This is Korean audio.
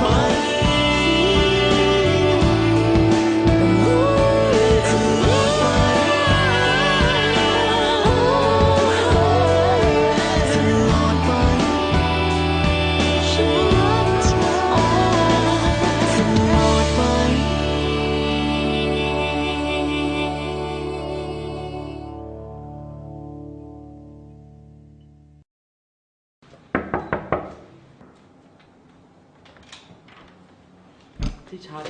Bye. 같이 잘